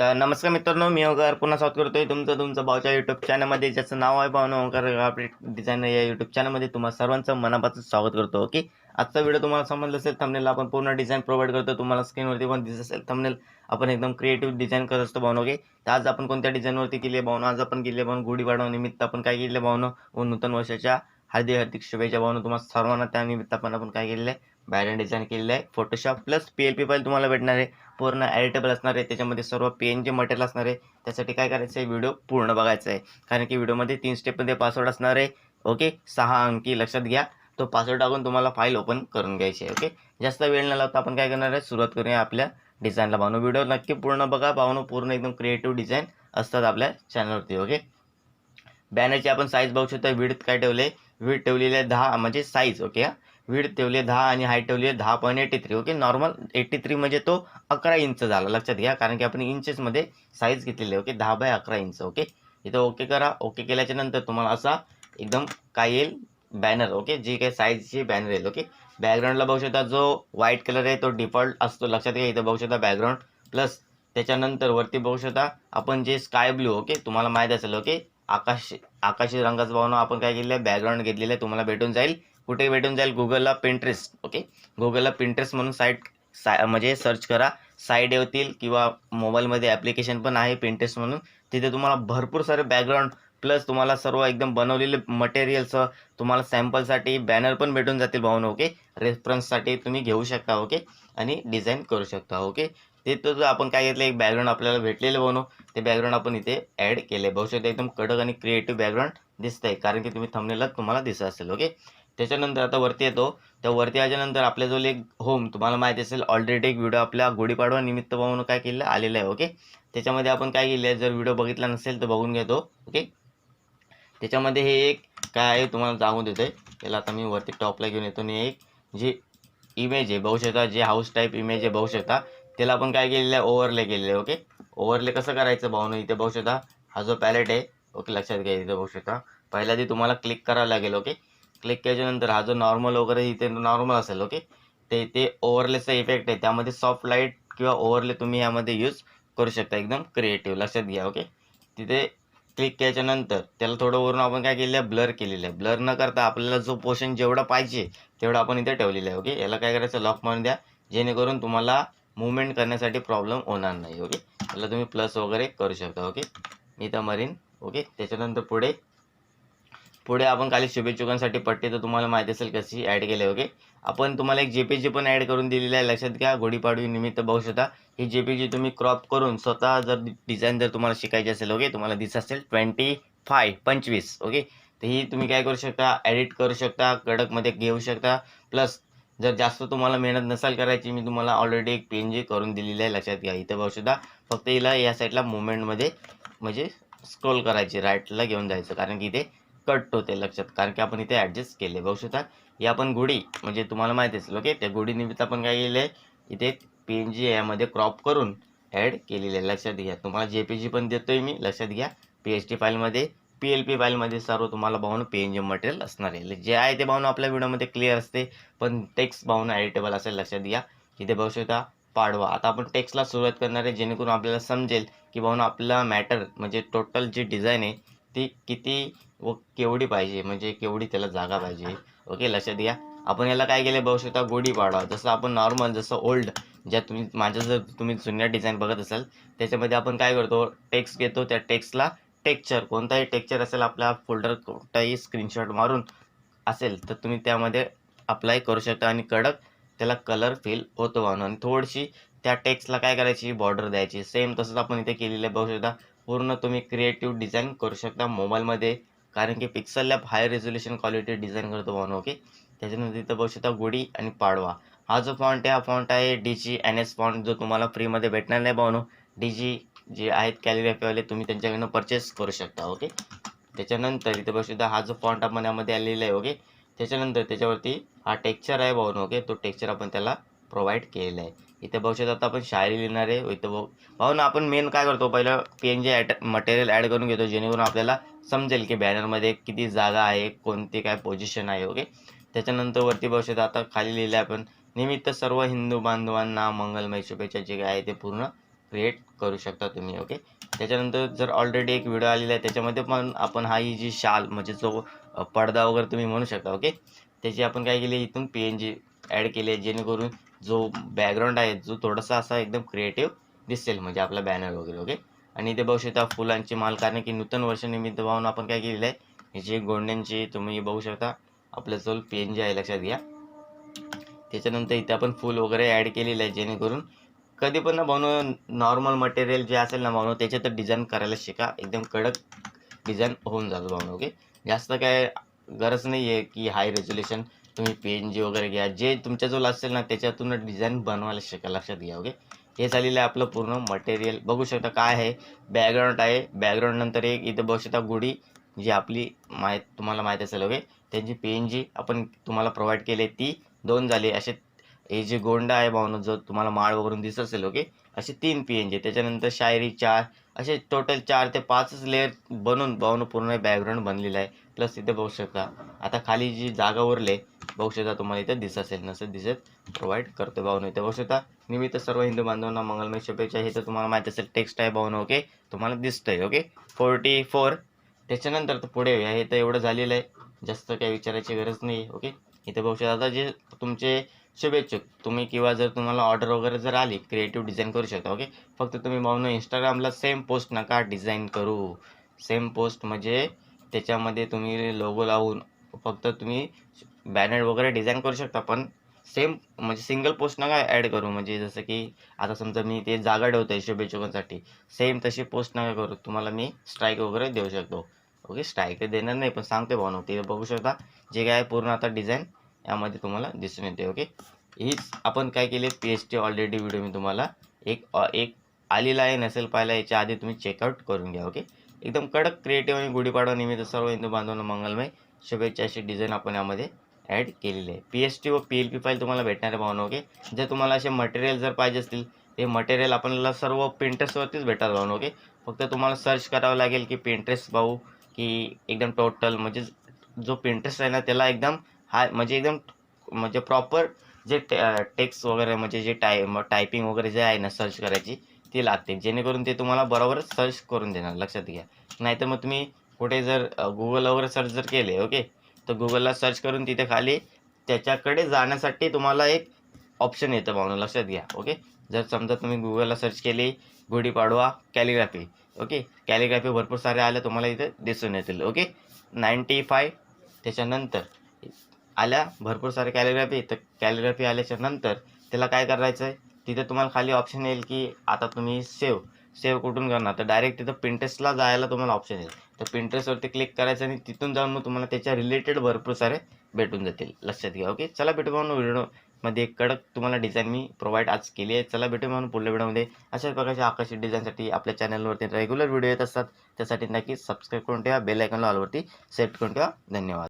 तर नमस्कार मित्रांनो मी ओंकार पुन्हा स्वागत करतोय तुमचं तुमचं भाऊच्या यूट्यूब चॅनलमध्ये ज्याचं नाव आहे भावना ओंकार अपडेट डिझायनर या यूट्यूब चॅनलमध्ये तुम्हाला सर्वांचं मनापासून स्वागत करतो ओके? आजचा व्हिडिओ तुम्हाला समजलं असेल थंबनेल आपण पूर्ण डिझाईन प्रोव्हाइड करतो तुम्हाला स्क्रीनवरती पण दिसत असेल थंबनेल आपण एकदम क्रिएटिव्ह डिझाईन करत असतो भावना ओके? तर आज आपण कोणत्या डिझाईनवरती केले भावनं आज आपण केले आहे भावना गुढीपाडवा निमित्त आपण काय केलं भावना व नूतन वर्षाच्या हार्दिक हार्दिक शुभेच्छा भावना तुम्हाला सर्वांना त्यानिमित्त आपण आपण काय केलेलं आहे? बॅरन डिझाईन केलेलं आहे. Photoshop plus P L P file तुम्हाला भेटणार आहे. पूर्ण एडिटेबल असणार आहे. त्याच्यामध्ये सर्व पी एन जे मटेरियल असणार आहे. त्यासाठी काय करायचं आहे? व्हिडिओ पूर्ण बघायचा आहे. कारण की व्हिडिओमध्ये तीन स्टेपमध्ये पासवर्ड असणार आहे. ओके सहा अंकी लक्षात घ्या. तो पासवर्ड टाकून तुम्हाला फाईल ओपन करून घ्यायची आहे. ओके जास्त वेळ न लावता आपण काय करणार आहे? सुरुवात करूया आपल्या डिझाईनला भावनो व्हिडिओ नक्की पूर्ण बघा. भावनो पूर्ण एकदम क्रिएटिव्ह डिझाईन असतात आपल्या चॅनलवरती ओके बॅनरची आपण साईज बघू शकतो. विड्थ काय ठेवले विड ठेवलेली आहे दहा म्हणजे साईज ओके विड ठेवले दहा आणि हाईट ठेवली दहा point eighty three okay normal eighty three म्हणजे तो अकरा इंच झाला. लक्षात घ्या कारण की आपण इंचेसमध्ये साईज घेतलेली आहे. ओके दहा बाय अकरा इंच ओके इथं ओके करा. ओके केल्याच्यानंतर तुम्हाला असा एकदम काय येईल? बॅनर ओके जी काही साईजची बॅनर येईल ओके बॅकग्राऊंडला बघू शकता जो व्हाईट कलर आहे तो डिफॉल्ट असतो. लक्षात घ्या इथं बघू शकता बॅकग्राऊंड प्लस त्याच्यानंतर वरती बघू शकता आपण जे स्काय ब्लू ओके तुम्हाला माहीत असेल ओके आकाश आकाशी रंगाचं भावना आपण काय केलेलं आहे? बॅकग्राऊंड घेतलेलं आहे. तुम्हाला भेटून जाईल. कुठे भेटून जाईल गुगलला पिंट्रेस्ट ओके गुगलला पिंट्रेस्ट म्हणून साईट सा म्हणजे सर्च करा. साईड येतील किंवा मोबाईलमध्ये ॲप्लिकेशन पण आहे पिंट्रेस्ट म्हणून. तिथे तुम्हाला भरपूर सारे बॅकग्राऊंड प्लस तुम्हाला सर्व एकदम बनवलेले मटेरियल्स तुम्हाला सॅम्पलसाठी बॅनर पण भेटून जातील भाऊन ओके रेफरन्ससाठी तुम्ही घेऊ शकता ओके आणि डिझाईन करू शकता ओके ते तर आपण काय घेतलं एक बॅकग्राऊंड आपल्याला भेटलेलं बनवू ते बॅकग्राऊंड आपण इथे ॲड केले बघू शकता एकदम कडक आणि क्रिएटिव्ह बॅकग्राऊंड दिसत आहे कारण की तुम्ही थंबनेला तुम्हाला दिसत असेल ओके त्याच्यानंतर आता वरती येतो. त्या वरती आल्यानंतर आपल्या जो एक होम तुम्हाला माहिती असेल ऑलरेडी एक व्हिडिओ आपल्या गुढीपाडवा निमित्त पाहून काय केलं आलेलं आहे ओके त्याच्यामध्ये आपण काय केलं आहे जर व्हिडिओ बघितला नसेल तर बघून घेतो ओके त्याच्यामध्ये हे एक काय आहे तुम्हाला सांगून देतो आहे त्याला आता मी वरती टॉपला घेऊन येतो आणि एक जी इमेज आहे बघू शकता जे हाऊस टाईप इमेज आहे बघू शकता. त्याला आपण काय केलेलं आहे ओव्हरले केलेलं आहे ओके ओव्हरले कसं करायचं भाऊन इथे बघू शकता. हा जो पॅलेट आहे ओके लक्षात घ्या इथे बघू शकता. पहिल्या ती तुम्हाला क्लिक करावं लागेल ओके क्लिक केल्याच्यानंतर हा जो नॉर्मल वगैरे इथे नॉर्मल असेल ओके ते ते ओव्हरलेचा इफेक्ट आहे. त्यामध्ये सॉफ्ट लाइट किंवा ओव्हरले तुम्ही यामध्ये यूज करू शकता. एकदम क्रिएटिव्ह लक्षात घ्या ओके तिथे क्लिक केल्याच्यानंतर त्याला थोडं वरून आपण काय केलेलं आहे? ब्लर केलेलं आहे. ब्लर न करता आपल्याला जो पोर्शन जेवढा पाहिजे तेवढा आपण इथे ठेवलेलं आहे ओके याला काय करायचं? लॉक मारून द्या. जेणेकरून तुम्हाला मुवमेंट करण्यासाठी प्रॉब्लेम होणार नाही ओके याला तुम्ही प्लस वगैरे करू शकता ओके इथं मरीन ओके त्याच्यानंतर पुढे पुढे आपण खाली शुभेच्छुकांसाठी पट्टी तर तुम्हाला माहिती असेल कशी ॲड केली ओके आपण तुम्हाला एक जे पी जी पण ॲड करून दिलेली आहे लक्षात घ्या गुढीपाडवी निमित्त बघू शकता ही जे पी जी तुम्ही क्रॉप करून स्वतः जर डिझाईन जर तुम्हाला शिकायची असेल ओके तुम्हाला दिसत असेल ट्वेंटी फाय पंचवीस ओके तर ही तुम्ही काय करू शकता ॲडिट करू शकता कडकमध्ये घेऊ शकता. प्लस जर जास्त तुम्हाला मेहनत नसाल करायची मी तुम्हाला ऑलरेडी एक पेन जी करून दिलेली आहे लक्षात घ्या. इथं बघू शकता फक्त हिला या साईडला मुवमेंटमध्ये म्हणजे स्क्रोल करायची राईटला घेऊन जायचं. कारण की इथे कट होते लक्षात. कारण की आपण इथे ॲडजस्ट केले. बघू शकता ही आपण गुढी म्हणजे तुम्हाला माहिती असेल ओके त्या गुढीनिमित्त आपण काय केलं आहे इथे पी एन जी यामध्ये क्रॉप करून ॲड केलेलं आहे. लक्षात घ्या. तुम्हाला जे पी जी पण देतो आहे मी. लक्षात घ्या. पी एच डी फाईलमध्ये पी एल पी फाईलमध्ये सर्व तुम्हाला भावून पी एन जी मटेरियल असणार आहे. जे आहे ते भावून आपल्या व्हिडिओमध्ये क्लिअर असते पण टेक्स्ट भावून ॲडिटेबल असेल लक्षात घ्या. इथे बघू शकता पाडवा. आता आपण टेक्स्टला सुरुवात करणार आहे जेणेकरून आपल्याला समजेल की भावून आपला मॅटर म्हणजे टोटल जी डिझाईन आहे ती किती व केवढी पाहिजे? म्हणजे केवढी त्याला जागा पाहिजे? ओके लक्षात घ्या. आपण याला काय केलं बघू शकता गोडी पाडवा. जसं आपण नॉर्मल जसं ओल्ड ज्या तुम्ही माझं जर तुम्ही जुन्या डिझाईन बघत असाल त्याच्यामध्ये आपण काय करतो? टेक्स्ट घेतो. त्या टेक्स्टला टेक्चर कोणताही टेक्चर असेल आपल्या फोल्डर कोणताही स्क्रीनशॉट मारून असेल तर तुम्ही त्यामध्ये अप्लाय करू शकता. आणि कडक त्याला कलर फिल होतो म्हणून. आणि थोडीशी त्या टेक्स्टला काय करायची? बॉर्डर द्यायची. सेम तसंच आपण इथे केलेलं बघू शकता पूर्ण तुम्ही क्रिएटिव्ह डिझाईन करू शकता मोबाईलमध्ये कारण की Pixel Lab high resolution quality design करतो म्हणून ओके त्याच्यानंतर इथं बघू शकता गुढी आणि पाडवा. हा जो फॉन्ट आहे हा फॉन्ट आहे D G N S font जो तुम्हाला फ्रीमध्ये भेटणार नाही भावनो डी जी जे आहेत कॅलिग्राफीवाले तुम्ही त्यांच्याकडनं परचेस करू शकता ओके त्याच्यानंतर इथं बघू शकता हा जो फॉन्ट आपण यामध्ये आलेला आहे ओके त्याच्यानंतर त्याच्यावरती हा टेक्चर आहे भावनो ओके तो टेक्चर आपण त्याला प्रोव्हाइड केलेलं आहे. इथे बघू शकतो आता आपण शायरी लिहिणार आहे. इथं बघ पाहून आपण मेन काय करतो? पहिलं P N G at material add करून घेतो जेणेकरून आपल्याला समजेल की बॅनरमध्ये किती जागा आहे कोणती काय पोझिशन आहे ओके त्याच्यानंतर वरती बघू शकतो आता खाली लिहिलं आहे आपण निमित्त सर्व हिंदू बांधवांना मंगलमय शुभेच्छा जे काय आहे ते पूर्ण क्रिएट करू शकता तुम्ही ओके त्याच्यानंतर जर ऑलरेडी एक व्हिडिओ आलेला आहे त्याच्यामध्ये पण आपण हा ही जी शाल म्हणजे जो पडदा वगैरे तुम्ही म्हणू शकता ओके त्याची आपण काय केली इथून पी एन जी ॲड केले आहे जेणेकरून जो बॅकग्राऊंड आहे जो थोडासा असा एकदम क्रिएटिव्ह दिसेल म्हणजे आपला बॅनर वगैरे ओके आणि इथे बघू शकता फुलांची माल कारण की नूतन वर्षानिमित्त पाहून आपण काय केलेलं आहे हे जे गोंड्यांची तुम्ही बघू शकता आपलं जो पी एन जी आहे लक्षात घ्या. त्याच्यानंतर इथे आपण फुल वगैरे ॲड केलेलं आहे जेणेकरून कधी पण ना बनवून नॉर्मल मटेरियल जे असेल ना बनवून त्याच्यात डिझाईन करायला शिका एकदम कडक डिझाईन होऊन जातो बनवून ओके जास्त काय गरज नाही आहे की हाय रेझोल्युशन तुम्ही पी एन जी वगैरे घ्या. जे तुमच्याजवळ असेल ना त्याच्यातून डिझाईन बनवायला शिका लक्षात घ्या ओके हे झालेलं आहे आपलं पूर्ण मटेरियल बघू शकता काय आहे. बॅकग्राऊंड आहे. बॅकग्राऊंड नंतर एक इथं बघू शकता गुढी जी आपली माहीत तुम्हाला माहीत असेल ओके त्यांची पी एन जी आपण तुम्हाला प्रोव्हाइड केली आहे. ती दोन झाली असे हे जे गोंडा आहे भावनं जो तुम्हाला माळ वगैरे दिसत असेल ओके असे तीन पी एन जी त्याच्यानंतर शायरी चार. असे टोटल चार ते पाचच लेअर बनवून भावनं पूर्ण बॅकग्राऊंड बनलेलं आहे. प्लस इथे बघू शकता. आता खाली जी जागा उरले बघू शकता तुम्हाला इथे दिसत असेल. नसेल दिसत प्रोव्हाइड करतो भावनं इथे. बघू शकता निमित्त सर्व हिंदू बांधवांना मंगलमय शुभेच्छा. हे तर तुम्हाला माहीत असेल टेक्स्ट आहे भावनं ओके तुम्हाला दिसतंय ओके फोर्टी फोर त्याच्यानंतर तर पुढे हे तर एवढं झालेलं आहे. जास्त काही विचारायची गरज नाही ओके इथे बघू शकता आता जे तुमचे शुभेच्छुक तुम्ही किंवा जर तुम्हाला ऑर्डर वगैरे जर आली क्रिएटिव्ह डिझाईन करू शकता ओके फक्त तुम्ही भावनं इंस्टाग्रामला सेम पोस्ट नका डिझाईन करू. सेम पोस्ट म्हणजे त्याच्यामध्ये तुम्ही लोगो लावून फक्त तुम्ही बॅनर वगैरे डिझाईन करू शकता पण सेम म्हणजे सिंगल पोस्ट नका ॲड करू. म्हणजे जसं की आता समजा मी ते जागा ठेवतो आहे सेम तशी पोस्ट नका करू. तुम्हाला मी स्ट्राईक वगैरे देऊ शकतो. ओके स्ट्राईक देणार नाही पण सांगते भावना ते बघू शकता. जे काय आहे पूर्ण आता डिझाईन यामध्ये तुम्हाला दिसून येते ओके हीच आपण काय केले P H T already video मी तुम्हाला एक एक आलेला आहे नसेल पाहिला याच्या आधी तुम्ही चेकआउट करून घ्या ओके एकदम कडक क्रिएटिव्ह आणि गुढीपाडवा निमित्त सर्व हिंदू बांधवांना मंगलमय शुभेच्छा अशी डिझाईन आपण यामध्ये ॲड केलेली आहे. पी एच टी व पी एल पी फाईल तुम्हाला भेटणार आहे भावना ओके जर तुम्हाला असे मटेरियल जर पाहिजे असतील ते मटेरियल आपल्याला सर्व पिंटरेस्टवरतीच भेटणार भावना ओके फक्त तुम्हाला सर्च करावं लागेल की पिंटरेस्ट भाऊ की एकदम टोटल म्हणजे जो पिंटरेस्ट आहे ना त्याला एकदम हा म्हणजे एकदम म्हणजे प्रॉपर जे टेक्स्ट वगैरे म्हणजे जे टाय टायपिंग वगैरे जे आहे ना सर्च करायची ती लागते. जेणेकरून ते तुम्हाला बरोबर सर्च करून देणार लक्षात घ्या. नाहीतर मग तुम्ही कुठे जर गुगल वगैरे सर्च जर केले ओके तर गुगलला सर्च करून तिथे खाली त्याच्याकडे जाण्यासाठी तुम्हाला एक ऑप्शन येतं म्हणून लक्षात घ्या ओके जर समजा तुम्ही गुगलला सर्च केली गुढीपाडवा कॅलिग्राफी ओके कॅलिग्राफी भरपूर सारे आल्या तुम्हाला इथे दिसून येतील ओके नाईंटी फाय त्याच्यानंतर आल्या भरपूर सारे कॅलिग्राफी तर कॅलिग्राफी आल्याच्यानंतर त्याला काय करायचं आहे तिथे तुम्हाला खाली ऑप्शन येईल की आता तुम्ही सेव्ह सेव्ह कुठून करणार? तर डायरेक्ट तिथं पिंटरेस्टला जायला तुम्हाला ऑप्शन येईल. तर पिंटरेस्टवरती क्लिक करायचं आणि तिथून जाऊन मग तुम्हाला त्याच्या रिलेटेड भरपूर सारे भेटून जातील. लक्षात घ्या ओके चला भेटू म्हणून व्हिडिओमध्ये कडक तुम्हाला डिझाईन मी प्रोव्हाइड आज केली आहे. चला भेटू म्हणून पुढल्या व्हिडिओमध्ये. अशाच प्रकारच्या आकर्षित डिझाईनसाठी आपल्या चॅनलवरती रेग्युलर व्हिडिओ येत असतात. त्यासाठी नक्की सबस्क्राईब करून ठेवा बेल आयकॉनला ऑलवरती सेट करून ठेवा. धन्यवाद.